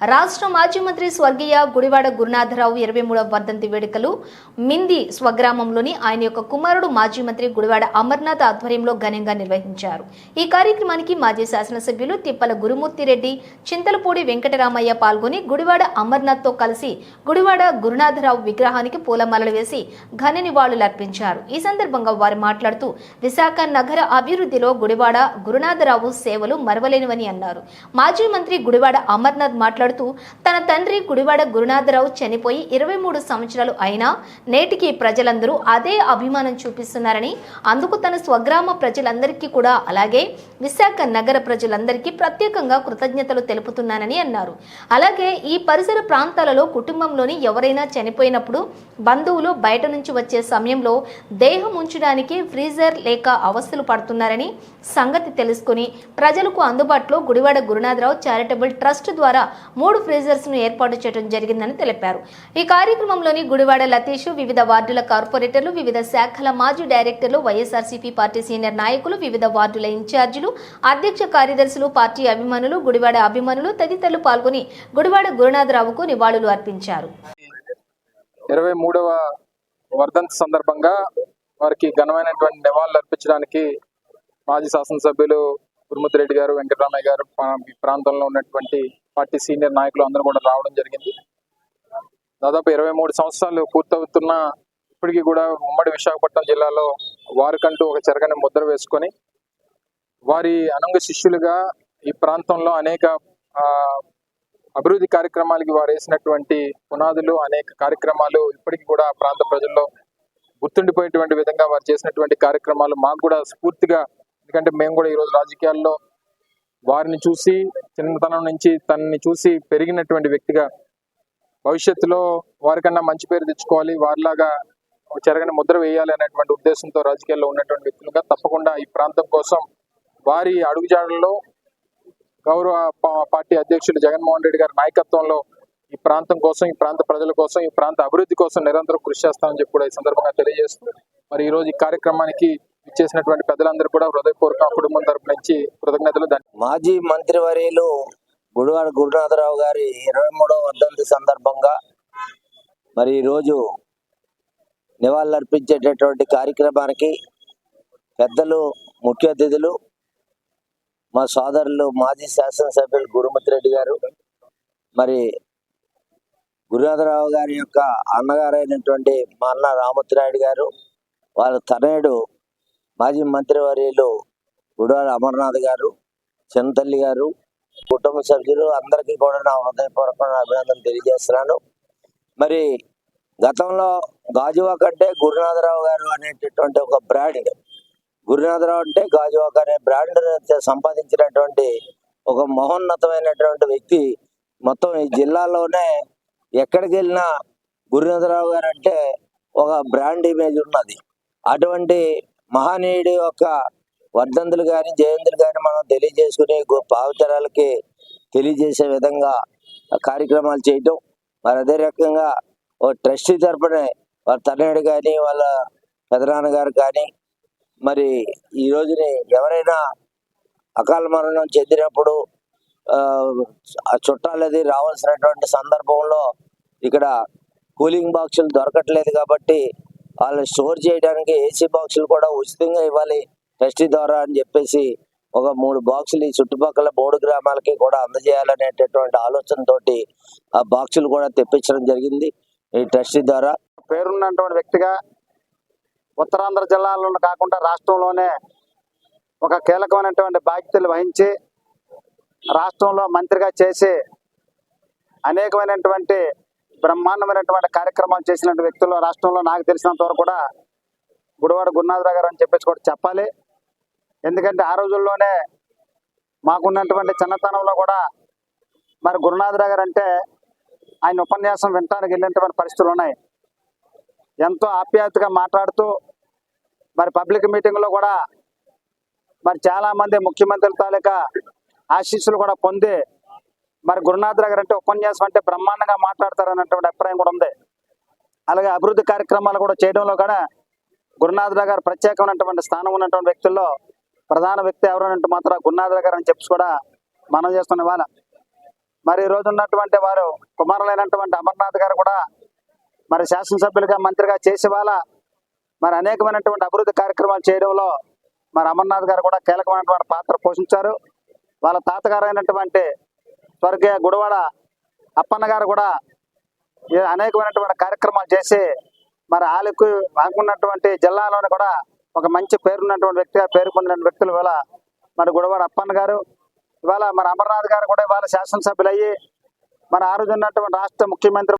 రాష్ట్ర మాజీ మంత్రి స్వర్గీయ గుడివాడ గురునాథరావు ఇరవై మూడవ వర్ధంతి వేడుకలు మింది స్వగ్రామంలోని ఆయన యొక్క కుమారుడు మాజీ మంత్రి గుడివాడ అమర్నాథ్ ఆధ్వర్యంలో ఘనంగా నిర్వహించారు. ఈ కార్యక్రమానికి మాజీ శాసనసభ్యులు తిప్పల గురుమూర్తిరెడ్డి చింతలపూడి వెంకటరామయ్య పాల్గొని గుడివాడ అమర్నాథ్తో కలిసి గుడివాడ గురునాథరావు విగ్రహానికి పూలమాలలు వేసి ఘన నివాళులర్పించారు ఈ సందర్భంగా వారు మాట్లాడుతూ విశాఖ నగర అభివృద్ధిలో గుడివాడ గురునాథరావు సేవలు మరవలేనివని అన్నారు. మాజీ మంత్రి గుడివాడ అమర్నాథ్ మాట్లాడుతూ తన తండ్రి గుడివాడ గురునాథరావు చనిపోయి ఇరవై మూడు సంవత్సరాలు అయినా నేటికి ప్రజలందరూ అదే అభిమానం చూపిస్తున్నారని అందుకు తన స్వగ్రామ ప్రజలందరికీ కూడా అలాగే విశాఖ నగర ప్రజలందరికీ ప్రత్యేకంగా కృతజ్ఞతలు తెలుపుతున్నానని అన్నారు. అలాగే ఈ పరిసర ప్రాంతాలలో కుటుంబంలోని ఎవరైనా చనిపోయినప్పుడు బంధువులు బయట నుంచి వచ్చే సమయంలో దేహం ఉంచడానికి ఫ్రీజర్ లేక అవస్థలు పడుతున్నారని సంగతి తెలుసుకుని ప్రజలకు అందుబాటులో గుడివాడ గురునాథరావు చారిటబుల్ ట్రస్ట్ ద్వారా మూడు ఫ్రీజర్స్ను ఏర్పాటు చేయడం జరిగిందని తెలిపారు. ఈ కార్యక్రమంలోని గుడివాడ లతీష్ వివిధ వార్డుల కార్పొరేటర్లు వివిధ శాఖల మాజీ డైరెక్టర్లు వైఎస్ఆర్సీపీ పార్టీ సీనియర్ నాయకులు వివిధ వార్డుల ఇన్ఛార్జీలు అధ్యక్ష కార్యదర్శులు పార్టీ అభిమానులు గుడివాడ అభిమానులు తదితరులు పాల్గొని గుడివాడ గురునాథరావుకు నివాళులు అర్పించారు. ఇరవై మూడవ వర్ధంతి సందర్భంగా వారికి ఘనమైనటువంటి నివాళులు అర్పించడానికి మాజీ శాసనసభ్యులు గురుమూర్తి రెడ్డి గారు వెంకటరామయ్య గారు ఈ ప్రాంతంలో ఉన్నటువంటి పార్టీ సీనియర్ నాయకులు అందరూ కూడా రావడం జరిగింది. దాదాపు ఇరవై మూడు సంవత్సరాలు పూర్తవుతున్న ఇప్పటికీ కూడా ఉమ్మడి విశాఖపట్నం జిల్లాలో వారికంటూ ఒక చెరగని ముద్ర వేసుకొని వారి అనుంగ శిష్యులుగా ఈ ప్రాంతంలో అనేక అభివృద్ధి కార్యక్రమాలకి వారు వేసినటువంటి పునాదులు అనేక కార్యక్రమాలు ఇప్పటికీ కూడా ప్రాంత ప్రజల్లో గుర్తుండిపోయేటువంటి విధంగా వారు చేసినటువంటి కార్యక్రమాలు మాకు కూడా స్ఫూర్తిగా ఎందుకంటే మేము కూడా ఈరోజు రాజకీయాల్లో వారిని చూసి చిన్నతనం నుంచి తనని చూసి పెరిగినటువంటి వ్యక్తిగా భవిష్యత్తులో వారికన్నా మంచి పేరు తెచ్చుకోవాలి వారిలాగా చెరగని ముద్ర వేయాలి అనేటువంటి ఉద్దేశంతో రాజకీయాల్లో ఉన్నటువంటి వ్యక్తులుగా తప్పకుండా ఈ ప్రాంతం కోసం వారి అడుగుజాడల్లో గౌరవ పార్టీ అధ్యక్షుడు జగన్మోహన్ రెడ్డి గారి నాయకత్వంలో ఈ ప్రాంతం కోసం ఈ ప్రాంత ప్రజల కోసం ఈ ప్రాంత అభివృద్ధి కోసం నిరంతరం కృషి చేస్తామని చెప్పి కూడా ఈ సందర్భంగా తెలియజేస్తూ మరి ఈ రోజు ఈ కార్యక్రమానికి ఇచ్చేసినటువంటి పెద్దలందరూ కూడా హృదయపూర్వక కుటుంబం తరపు నుంచి కృతజ్ఞతలు మాజీ మంత్రివర్యులు గుడివాడ గురునాథరావు గారి ఇరవై మూడవ వర్ధంతి సందర్భంగా మరి ఈరోజు నివాళులర్పించేటటువంటి కార్యక్రమానికి పెద్దలు ముఖ్య అతిథులు మా సోదరులు మాజీ శాసనసభ్యులు గురుమతి రెడ్డి గారు మరి గురునాథరావు గారి యొక్క అన్నగారైనటువంటి మా అన్న రామూర్తినాయుడు గారు వాళ్ళ తనయుడు మాజీ మంత్రివర్యులు గుడివాడ అమర్నాథ్ గారు చిన్నతల్లి గారు కుటుంబ సభ్యులు అందరికీ కూడా నా హృదయపూర్వక అభినందన తెలియజేస్తున్నాను. మరి గతంలో గాజువాక్ అంటే గురునాథరావు గారు అనేటటువంటి ఒక బ్రాండ్ గురునాథరావు అంటే గాజువాక్ అనే బ్రాండ్ సంపాదించినటువంటి ఒక మహోన్నతమైనటువంటి వ్యక్తి. మొత్తం ఈ జిల్లాలోనే ఎక్కడికి వెళ్ళినా గురునాథరావు గారు అంటే ఒక బ్రాండ్ ఇమేజ్ ఉన్నది. అటువంటి మహనీయుడి యొక్క వర్ధంతులు కానీ జయంతులు కానీ మనం తెలియజేసుకుని భావితరాలకి తెలియజేసే విధంగా కార్యక్రమాలు చేయటం. మరి అదే రకంగా ఓ ట్రస్టీ తరపున వాళ్ళ తనయుడు కానీ వాళ్ళ పెదనాన్నగారు కానీ మరి ఈ రోజుని ఎవరైనా అకాల మరణం చెందినప్పుడు ఆ, ఆ చుట్టాలది రావాల్సినటువంటి సందర్భంలో ఇక్కడ కూలింగ్ బాక్సులు దొరకట్లేదు కాబట్టి వాళ్ళు స్టోర్ చేయడానికి ఏసీ బాక్సులు కూడా ఉచితంగా ఇవ్వాలి. ట్రస్టీ ద్వారా అని చెప్పేసి ఒక మూడు బాక్సులు ఈ చుట్టుపక్కల మూడు గ్రామాలకి కూడా అందజేయాలనేటటువంటి ఆలోచనతోటి ఆ బాక్సులు కూడా తెప్పించడం జరిగింది. ఈ ట్రస్టీ ద్వారా పేరున్నటువంటి వ్యక్తిగా ఉత్తరాంధ్ర జిల్లాలో కాకుండా రాష్ట్రంలోనే ఒక కీలకమైనటువంటి బాధ్యతలు వహించి రాష్ట్రంలో మంత్రిగా చేసి అనేకమైనటువంటి బ్రహ్మాండమైనటువంటి కార్యక్రమాలు చేసిన వ్యక్తులు రాష్ట్రంలో నాకు తెలిసినంత వరకు కూడా గుడివాడ గురునాథరావు గారు అని చెప్పేసి కూడా చెప్పాలి. ఎందుకంటే ఆ రోజుల్లోనే మాకున్నటువంటి చిన్నతనంలో కూడా మరి గురునాథరావు గారు అంటే ఆయన ఉపన్యాసం వినటానికి వెళ్ళినటువంటి పరిస్థితులు ఉన్నాయి. ఎంతో ఆప్యాయతగా మాట్లాడుతూ మరి పబ్లిక్ మీటింగ్లో కూడా మరి చాలా మంది ముఖ్యమంత్రుల తాలూకా ఆశీస్సులు కూడా పొంది మరి గురునాథరావు గారు అంటే ఉపన్యాసం అంటే బ్రహ్మాండంగా మాట్లాడతారు అన్నటువంటి అభిప్రాయం కూడా ఉంది. అలాగే అభివృద్ధి కార్యక్రమాలు కూడా చేయడంలో కూడా గురునాథరావు గారు ప్రత్యేకమైనటువంటి స్థానం ఉన్నటువంటి వ్యక్తుల్లో ప్రధాన వ్యక్తి ఎవరంటే మాత్రం గురునాథరావు గారు అని చెప్పి కూడా మనం చేస్తున్న వాళ్ళ. మరి ఈ రోజు ఉన్నటువంటి వారు కుమారులైనటువంటి అమర్నాథ్ గారు కూడా మరి శాసనసభ్యులుగా మంత్రిగా చేసే వాళ్ళ మరి అనేకమైనటువంటి అభివృద్ధి కార్యక్రమాలు చేయడంలో మరి అమర్నాథ్ గారు కూడా కీలకమైనటువంటి పాత్ర పోషించారు. వాళ్ళ తాతగారు అయినటువంటి స్వర్గీయ గుడవాడ అప్పన్న గారు కూడా అనేకమైనటువంటి కార్యక్రమాలు చేసి మరి ఆలకు అనుకున్నటువంటి జిల్లాలోని కూడా ఒక మంచి పేరున్నటువంటి వ్యక్తిగా పేరు పొందిన వ్యక్తులు ఇవాళ మరి గుడవాడ అప్పన్న గారు. ఇవాళ మరి అమర్నాథ్ గారు కూడా ఇవాళ శాసనసభ్యులు అయ్యి మరి ఆ రోజు ఉన్నటువంటి రాష్ట్ర ముఖ్యమంత్రి